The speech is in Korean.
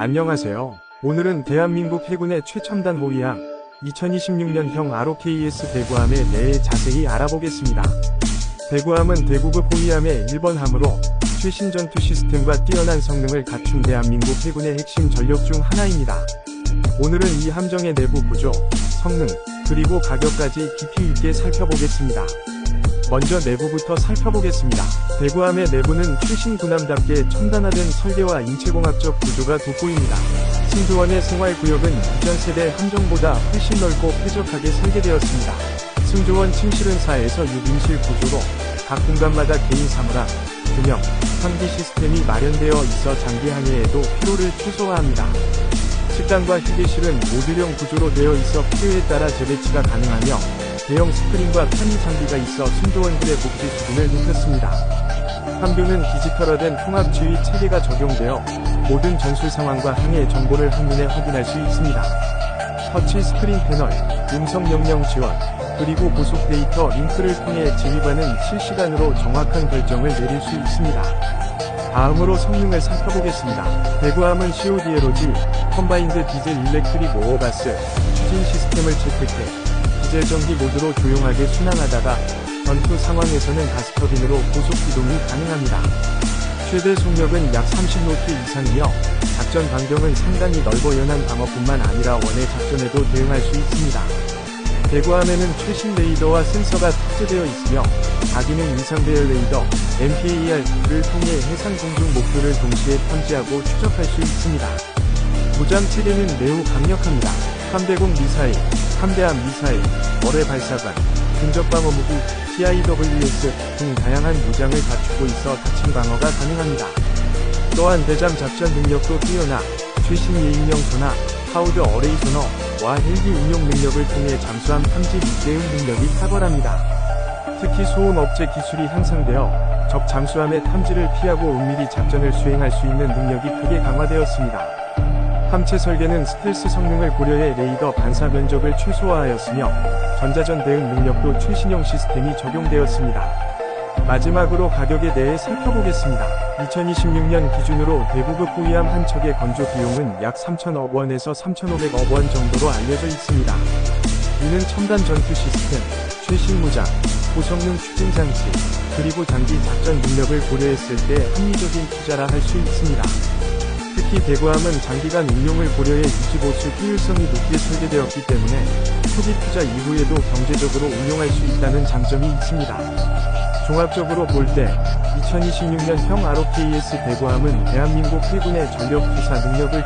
안녕하세요. 오늘은 대한민국 해군의 최첨단 호위함 2026년형 ROKS 대구함에 대해 자세히 알아보겠습니다. 대구함은 대구급 호위함의 1번 함으로 최신 전투 시스템과 뛰어난 성능을 갖춘 대한민국 해군의 핵심 전력 중 하나입니다. 오늘은 이 함정의 내부 구조, 성능, 그리고 가격까지 깊이 있게 살펴보겠습니다. 먼저 내부부터 살펴보겠습니다. 대구함의 내부는 최신 군함답게 첨단화된 설계와 인체공학적 구조가 돋보입니다. 승조원의 생활구역은 이전 세대 함정보다 훨씬 넓고 쾌적하게 설계되었습니다. 승조원 침실은 4에서 6인실 구조로 각 공간마다 개인 사무랑, 균형, 환기 시스템이 마련되어 있어 장기 항해에도 피로를 최소화합니다. 식당과 휴게실은 모듈형 구조로 되어 있어 필요에 따라 재배치가 가능하며 대형 스크린과 편의 장비가 있어 승조원들의 복지 수준을 높였습니다. 함교는 디지털화된 통합 지휘 체계가 적용되어 모든 전술 상황과 항해 정보를 한눈에 확인할 수 있습니다. 터치 스크린 패널, 음성 명령 지원, 그리고 고속 데이터 링크를 통해 지휘관은 실시간으로 정확한 결정을 내릴 수 있습니다. 다음으로 성능을 살펴보겠습니다. 대구함은 CODLOG, 컴바인드 디젤 일렉트릭 오어바스, 추진 시스템을 채택해 디젤 전기 모드로 조용하게 순항하다가 전투 상황에서는 가스터빈으로 고속 기동이 가능합니다. 최대 속력은 약 30노트 이상이며 작전 반경은 상당히 넓어 연한 방어뿐만 아니라 원의 작전에도 대응할 수 있습니다. 대구함에는 최신 레이더와 센서가 탑재되어 있으며 다기능 인상 배열 레이더 MPAR를 통해 해상 공중 목표를 동시에 탐지하고 추적할 수 있습니다. 무장 체계는 매우 강력합니다. 함대공 미사일, 함대함 미사일, 어뢰 발사관, 근접 방어 무기, TIWS 등 다양한 무장을 갖추고 있어 다침 방어가 가능합니다. 또한 대잠 작전 능력도 뛰어나 최신 예인형 소나 하우드 어레이 소너와 헬기 운용 능력을 통해 잠수함 탐지 및 대응 능력이 탁월합니다. 특히 소음 업체 기술이 향상되어 적 잠수함의 탐지를 피하고 은밀히 작전을 수행할 수 있는 능력이 크게 강화되었습니다. 함체 설계는 스텔스 성능을 고려해 레이더 반사 면적을 최소화하였으며 전자전 대응 능력도 최신형 시스템이 적용되었습니다. 마지막으로 가격에 대해 살펴보겠습니다. 2026년 기준으로 대구급 호위함 한 척의 건조 비용은 약 3천억 원에서 3,500억 원 정도로 알려져 있습니다. 이는 첨단 전투 시스템, 최신 무장, 고성능 추진 장치, 그리고 장기 작전 능력을 고려했을 때 합리적인 투자라 할 수 있습니다. 특히 대구함은 장기간 운용을 고려해 유지 보수 효율성이 높게 설계되었기 때문에 초기 투자 이후에도 경제적으로 운용할 수 있다는 장점이 있습니다. 종합적으로 볼 때 2026년형 ROKS 대구함은 대한민국 해군의 전력 투사 능력을